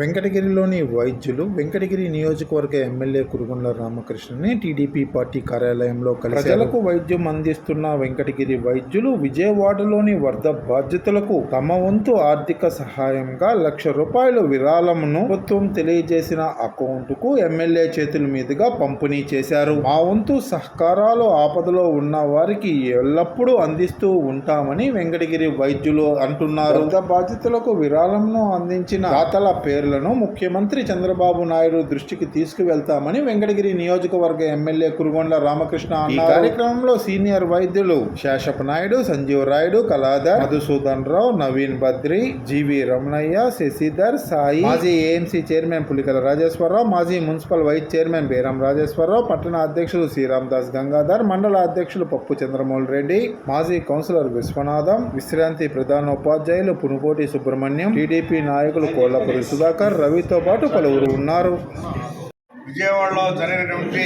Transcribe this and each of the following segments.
వెంకటగిరిలోని వైద్యులు వెంకటగిరి నియోజకవర్గ ఎమ్మెల్యే కురుగుండ్ల రామకృష్ణని టీడీపీ పార్టీ కార్యాలయంలో కలిసి ప్రజలకు వైద్యం అందిస్తున్న వెంకటగిరి వైద్యులు విజయవాడలోని వరద బాధ్యతలకు తమ వంతు ఆర్థిక సహాయంగా లక్ష రూపాయల విరాళమును ప్రభుత్వం తెలియజేసిన అకౌంట్కు ఎమ్మెల్యే చేతుల మీదుగా పంపిణీ చేశారు. మా వంతు సహకారాలు ఆపదలో ఉన్న వారికి ఎల్లప్పుడూ అందిస్తూ ఉంటామని వెంకటగిరి వైద్యులు అంటున్నారు. వరద బాధితులకు విరాళంను అందించిన దాతల పేర్లను ముఖ్యమంత్రి చంద్రబాబు నాయుడు దృష్టికి తీసుకువెళ్తామని వెంకటగిరి నియోజకవర్గ ఎమ్మెల్యే కురుగొండ్ల రామకృష్ణ అన్నారు. కార్యక్రమంలో సీనియర్ వైద్యులు శేషప్ప నాయుడు సంజీవ్ రాయుడు కళాధర్ మధుసూదన్ రావు నవీన్ బద్రి జీవి రమణయ్య శశిధర్ సాయి మాజీ ఏఎంసీ చైర్మన్ పులికల రాజేశ్వరరావు మాజీ మున్సిపల్ వైస్ చైర్మన్ బేరం రాజేశ్వరరావు పట్టణ అధ్యక్షులు శ్రీరామ్ దాస్ గంగాధర్ మండల అధ్యక్షులు పప్పు చంద్రమౌళి రెడ్డి మాజీ కౌన్సిలర్ విశ్వనాథం విశ్రాంతి ప్రధానోపాధ్యాయులు పునుకోటి సుబ్రహ్మణ్యం టీడీపీ నాయకులు కోళ్ళపూరి సుధాకర్ రవితో పాటు పలువురు ఉన్నారు. విజయవాడలో జరిగినటువంటి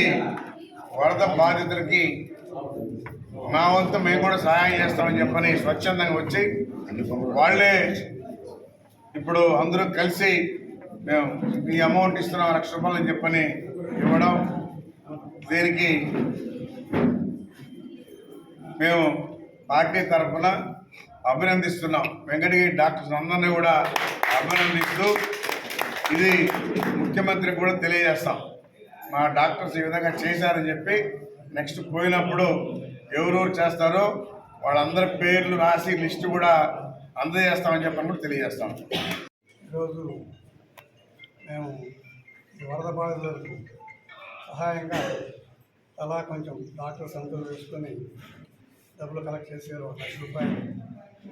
వరద బాధితులకి మా వంతు మేము కూడా సహాయం చేస్తామని చెప్పని స్వచ్ఛందంగా వచ్చి వాళ్ళే ఇప్పుడు అందరూ కలిసి మేము ఈ అమౌంట్ ఇస్తున్నాం లక్ష రూపాయలు అని చెప్పని ఇవ్వడం దీనికి మేము పార్టీ తరఫున అభినందిస్తున్నాం. వెంకటగిరి డాక్టర్స్ అందరినీ కూడా అభినందిస్తూ ఇది ముఖ్యమంత్రికి కూడా తెలియజేస్తాం. మా డాక్టర్స్ ఈ విధంగా చేశారని చెప్పి నెక్స్ట్ పోయినప్పుడు ఎవరెవరు చేస్తారో వాళ్ళందరి పేర్లు రాసి లిస్టు కూడా అందజేస్తామని చెప్పని కూడా తెలియజేస్తాం. ఈరోజు మేము ఈ వరద బాధితులకు సహాయంగా అలా కొంచెం డాక్టర్ అందరూ వేసుకొని డబ్బులు కలెక్ట్ చేసారు ఒక లక్ష రూపాయలు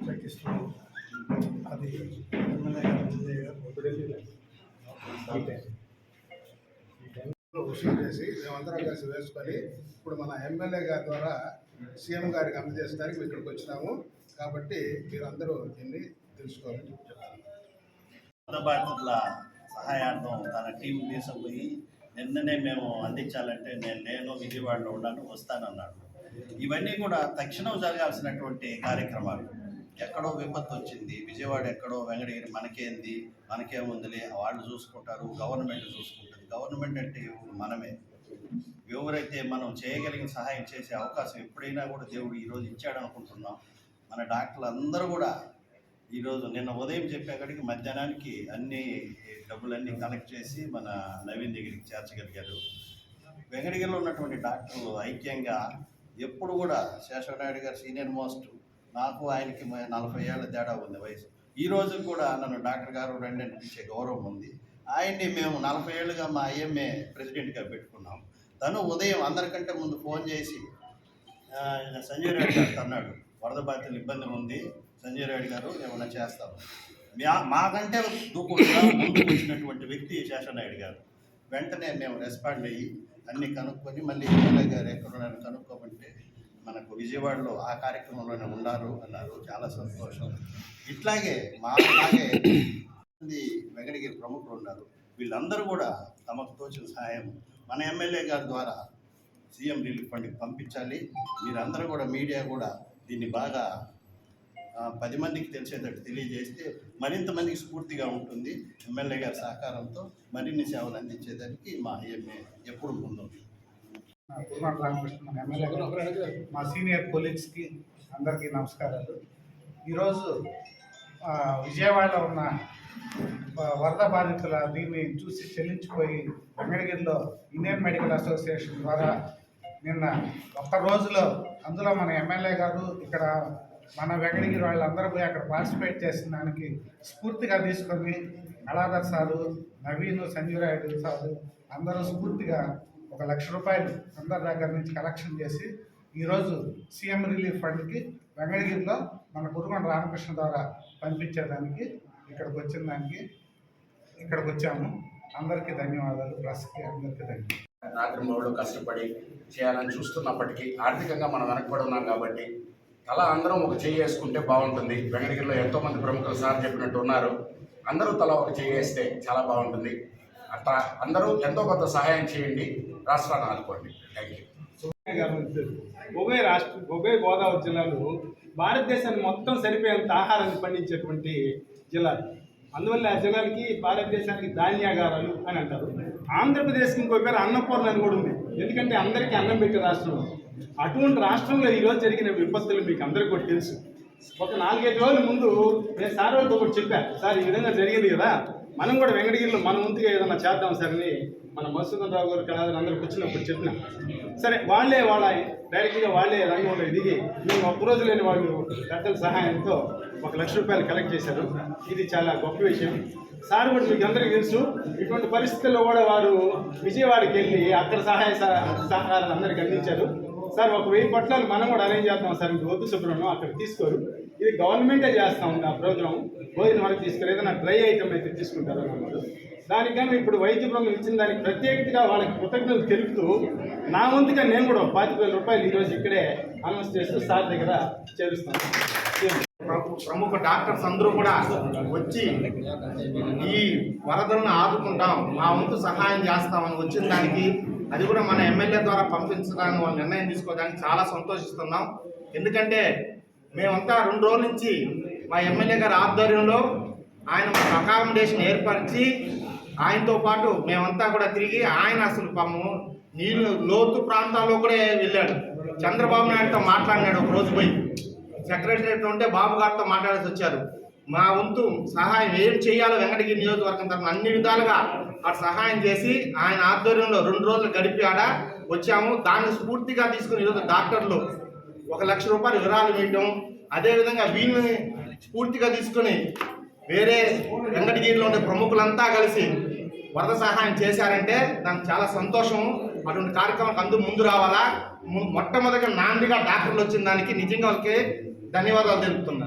చెక్ ఇస్తున్నాం అది ఎమ్మెల్యే గారు వసూలు చేసి మేమందరం కలిసి వేసుకొని ఇప్పుడు మన ఎమ్మెల్యే గారి ద్వారా సీఎం గారికి అందజేసడానికి మేము ఇక్కడికి వచ్చినాము. కాబట్టి మీరందరూ దీన్ని తెలుసుకోవాలని చెప్తాను బాధితుల సహాయార్థం తన టీం తీసుకుపోయి నిన్ననే మేము అందించాలంటే నేను నేను విజయవాడలో ఉన్నాను వస్తానన్నాడు. ఇవన్నీ కూడా తక్షణం జరగాల్సినటువంటి కార్యక్రమాలు. ఎక్కడో విపత్తు వచ్చింది విజయవాడ ఎక్కడో వెంకటగిరి మనకేంది? మనకేముందిలే వాళ్ళు చూసుకుంటారు గవర్నమెంట్ చూసుకుంటుంది. గవర్నమెంట్ అంటే మనమే. ఎవరైతే మనం చేయగలిగిన సహాయం చేసే అవకాశం ఎప్పుడైనా కూడా దేవుడు ఈరోజు ఇచ్చాడు అనుకుంటున్నాం మన డాక్టర్లు అందరూ కూడా ఈరోజు నిన్న ఉదయం చెప్పేకాడికి మధ్యాహ్నానికి అన్ని డబ్బులన్నీ కలెక్ట్ చేసి మన నవీన్ దగ్గరికి చేర్చగలిగారు. వెంకటగిరిలో ఉన్నటువంటి డాక్టర్లు ఐక్యంగా ఎప్పుడు కూడా శేషవనాయుడు గారు సీనియర్ మోస్ట్ నాకు ఆయనకి నలభై ఏళ్ళ తేడా ఉంది వయసు. ఈ రోజు కూడా నన్ను డాక్టర్ గారు రండి అనిపించే గౌరవం ఉంది. ఆయన్ని మేము నలభై ఏళ్ళుగా మా ఐఎంఏ ప్రెసిడెంట్గా పెట్టుకున్నాం. తను ఉదయం అందరికంటే ముందు ఫోన్ చేసి సంజయ్ రెడ్డి గారు అన్నాడు. వరద బాధితులు ఇబ్బందులు ఉంది. సంజయ్ రెడ్డి గారు ఏమైనా చేస్తాము మా- మాకంటే దూకుడుగా ముందుకు వచ్చినటువంటి వ్యక్తి శేషనాయుడు గారు. వెంటనే మేము రెస్పాండ్ అయ్యి అన్ని కనుక్కొని మళ్ళీ ఎమ్మెల్యే గారు ఎక్కడ ఉన్నారని కనుక్కోమంటే మనకు విజయవాడలో ఆ కార్యక్రమంలోనే ఉన్నారు అన్నారు. చాలా సంతోషం. ఇట్లాగే మాలాగే మంది వెంకటగిరి ప్రముఖులు ఉన్నారు. వీళ్ళందరూ కూడా తమకు తోచిన సహాయం మన ఎమ్మెల్యే గారి ద్వారా సీఎం రిలీఫ్ ఫండ్కి పంపించాలి. మీరందరూ కూడా మీడియా కూడా దీన్ని బాగా పది మందికి తెలిసేటట్టు తెలియజేస్తే మరింత మందికి స్ఫూర్తిగా ఉంటుంది. ఎమ్మెల్యే గారి సహకారంతో మరిన్ని సేవలు అందించేదానికి మా ఎంఏ ఎప్పుడు ముందుంది. కుర్మాన్ రామకృష్ణ మన ఎమ్మెల్యే గారు, మా సీనియర్ కొలీగ్స్కి అందరికీ నమస్కారాలు. ఈరోజు విజయవాడలో ఉన్న వరద బాధితుల దీన్ని చూసి చెల్లించిపోయి వెంకటగిరిలో ఇండియన్ మెడికల్ అసోసియేషన్ ద్వారా నిన్న ఒక్క రోజులో అందులో మన ఎమ్మెల్యే గారు ఇక్కడ మన వెంకటగిరి వాళ్ళందరూ పోయి అక్కడ పార్టిసిపేట్ చేసిన దానికి స్ఫూర్తిగా తీసుకొని కళాధర్ సారు నవీన్ సంజీవ్ రాయుడు సారు అందరూ స్ఫూర్తిగా ఒక లక్ష రూపాయలు అందరి దగ్గర నుంచి కలెక్షన్ చేసి ఈరోజు సీఎం రిలీఫ్ ఫండ్కి వెంకటగిరిలో మన గురుగొండ రామకృష్ణ ద్వారా పంపించేదానికి ఇక్కడికి వచ్చిన దానికి ఇక్కడికి వచ్చాము. అందరికీ ధన్యవాదాలు. ప్రెస్కి అందరికీ ధన్యవాదాలు. రాత్రింబవులు కష్టపడి చేయాలని చూస్తున్నప్పటికీ ఆర్థికంగా మనం వెనకబడి ఉన్నాం కాబట్టి అలా అందరం ఒక చేయి వేసుకుంటే బాగుంటుంది. వెంకటగిరిలో ఎంతోమంది ప్రముఖులు సార్ చెప్పినట్టు ఉన్నారు. అందరూ తల ఒక చేయి వేస్తే చాలా బాగుంటుంది. అట్లా అందరూ ఎంతో కొంత సహాయం చేయండి. రాష్ట్రాన్ని ఆదుకోండి. థ్యాంక్ యూ గారు ఉభయ రాష్ట్ర ఉభయ గోదావరి జిల్లాలు భారతదేశాన్ని మొత్తం సరిపోయేంత ఆహారాన్ని పండించేటువంటి జిల్లాలు అందువల్ల ఆ జిల్లాలకి భారతదేశానికి ధాన్యాగారాలు అని అంటారు. ఆంధ్రప్రదేశ్కి ఇంకో పేరు అన్నపూర్ణ అని కూడా ఉంది. ఎందుకంటే అందరికీ అన్నం పెట్టే రాష్ట్రం. అటువంటి రాష్ట్రంలో ఈరోజు జరిగిన విపత్తులు మీకు అందరికీ కూడా తెలుసు. ఒక నాలుగైదు రోజుల ముందు నేను సార్ వాళ్ళతో ఒకటి చెప్పాను సార్ ఈ విధంగా జరిగింది కదా మనం కూడా వెంకటగిరిలో మన ముందుగా ఏదైనా చేద్దాం సార్ అని మన మధుసూదన్ రావు గారు కళాదారు అందరూ కూర్చున్నప్పుడు చెప్పిన. సరే వాళ్ళే వాళ్ళ డైరెక్ట్గా వాళ్ళే రంగంలో దిగి మేము ఒక్క రోజు లేని వాళ్ళు పెద్దల సహాయంతో ఒక లక్ష రూపాయలు కలెక్ట్ చేశారు. ఇది చాలా గొప్ప విషయం. సార్ కూడా మీకు అందరికీ తెలుసు ఇటువంటి పరిస్థితుల్లో కూడా వారు విజయవాడకి వెళ్ళి అక్కడ సహాయ సహ- సహకారాలు అందరికీ అందించారు. సార్ ఒక వెయ్యి పట్టాలు మనం కూడా అరేంజ్ చేస్తాం సార్. ఇంక వద్దు సుబ్రహ్మణ్యం అక్కడ తీసుకోరు. ఇది గవర్నమెంటే చేస్తా ఉంది ఆ ప్రోగ్రామ్ భోజనం వరకు తీసుకురు ఏదైనా డ్రై ఐటమ్ అయితే తీసుకుంటారు అన్నమాట. దానికన్నా ఇప్పుడు వైద్య బృందం ఇచ్చిన దానికి ప్రత్యేకతగా వాళ్ళకి కృతజ్ఞతలు తెలుపుతూ నా వంతుగా నేను కూడా పాతిక వేల రూపాయలు ఈరోజు ఇక్కడే అనౌన్స్ చేస్తూ సార్ దగ్గర చేరుస్తాను. ప్రముఖ డాక్టర్స్ అందరూ కూడా వచ్చి ఈ వరదలను ఆదుకుంటాం మా వంతు సహాయం చేస్తామని వచ్చిన దానికి అది కూడా మన ఎమ్మెల్యే ద్వారా పంపించడానికి వాళ్ళు నిర్ణయం తీసుకోవడానికి చాలా సంతోషిస్తున్నాం. ఎందుకంటే మేమంతా రెండు రోజుల నుంచి మా ఎమ్మెల్యే గారి ఆధ్వర్యంలో ఆయన మాకు అకామిడేషన్ ఏర్పరిచి ఆయనతో పాటు మేమంతా కూడా తిరిగి ఆయన అసలు పాము నీళ్ళు లోతు ప్రాంతాల్లో కూడా వెళ్ళాడు. చంద్రబాబు నాయుడుతో మాట్లాడినాడు ఒక రోజు పోయి. సెక్రటరియట్ ఉంటే బాబు గారితో మాట్లాడాల్సి వచ్చారు. మా వంతు సహాయం ఏం చేయాలో వెంకటగిరి నియోజకవర్గం తరఫున అన్ని విధాలుగా అటు సహాయం చేసి ఆయన ఆధ్వర్యంలో రెండు రోజులు గడిపి ఆడ వచ్చాము. దాన్ని స్ఫూర్తిగా తీసుకుని ఈరోజు డాక్టర్లు ఒక లక్ష రూపాయలు వివరాలు వేయటం అదేవిధంగా వీళ్ళని స్ఫూర్తిగా తీసుకుని వేరే వెంకటగిరిలో ఉండే ప్రముఖులంతా కలిసి వరద సహాయం చేశారంటే నాకు చాలా సంతోషం అటువంటి కార్యక్రమం అందరూ ముందు రావాలా? మొట్టమొదటిగా నాందిగా డాక్టర్లు వచ్చిన దానికి నిజంగా వాళ్ళకి ధన్యవాదాలు తెలుపుతున్నాను